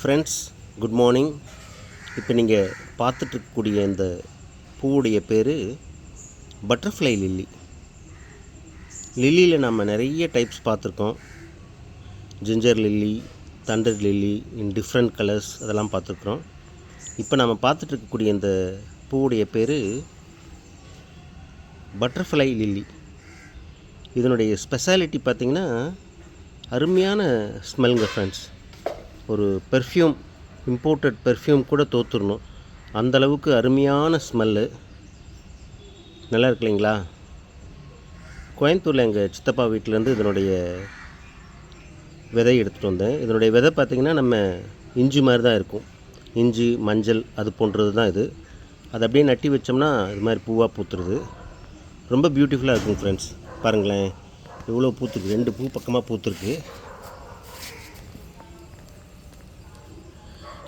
Friends good morning இப்போ நீங்கள் பார்த்துட்ருக்கக்கூடிய இந்த பூவுடைய பேர் பட்டர்ஃப்ளை லில்லி லில்லியில் நம்ம நிறைய டைப்ஸ் பார்த்துருக்கோம். Ginger lily thunder lily in different colours அதெல்லாம் பார்த்துருக்குறோம். இப்போ நம்ம பார்த்துட்ருக்கக்கூடிய இந்த பூவுடைய பேர் பட்டர்ஃப்ளை லில்லி இதனுடைய ஸ்பெஷாலிட்டி பார்த்திங்கன்னா அருமையான ஸ்மெல்லுங்க ஃப்ரெண்ட்ஸ் ஒரு பெர்ஃப்யூம் இம்போர்ட்டட் பெர்ஃப்யூம் கூட தோத்துடணும் அந்த அளவுக்கு அருமையான ஸ்மெல்லு நல்லா இருக்கு இல்லைங்களா? கோயம்புத்தூரில் எங்கள் சித்தப்பா வீட்டிலேருந்து இதனுடைய விதை எடுத்துகிட்டு வந்தேன். இதனுடைய விதை பார்த்திங்கன்னா நம்ம இஞ்சி மாதிரி தான் இருக்கும். இஞ்சி மஞ்சள் அது போன்றது தான் இது. அதை அப்படியே நட்டி வச்சோம்னா இது மாதிரி பூவாக பூத்துருது. ரொம்ப பியூட்டிஃபுல்லாக இருக்கும் ஃப்ரெண்ட்ஸ் பாருங்களேன். எவ்வளோ பூத்துருக்கு. ரெண்டு பூ பக்கமாக பூத்துருக்கு.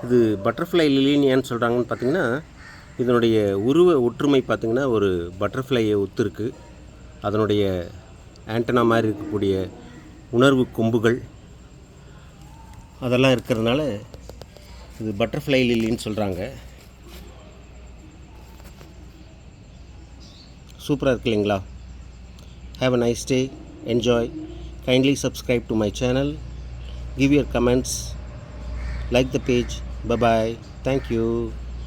இது பட்டர்ஃப்ளை லில்லின்னு ஏன்னு சொல்கிறாங்கன்னு பார்த்தீங்கன்னா இதனுடைய உருவ ஒற்றுமை பார்த்திங்கன்னா ஒரு பட்டர்ஃப்ளையை ஒத்துருக்கு. அதனுடைய ஆண்டனா மாதிரி இருக்கக்கூடிய உணர்வு கொம்புகள் அதெல்லாம் இருக்கிறதுனால இது பட்டர்ஃப்ளை லில்லின்னு சொல்கிறாங்க சூப்பராக இருக்கு இல்லைங்களா? Have a nice day enjoy kindly subscribe to my channel give your comments like the page. Bye-bye. Thank you.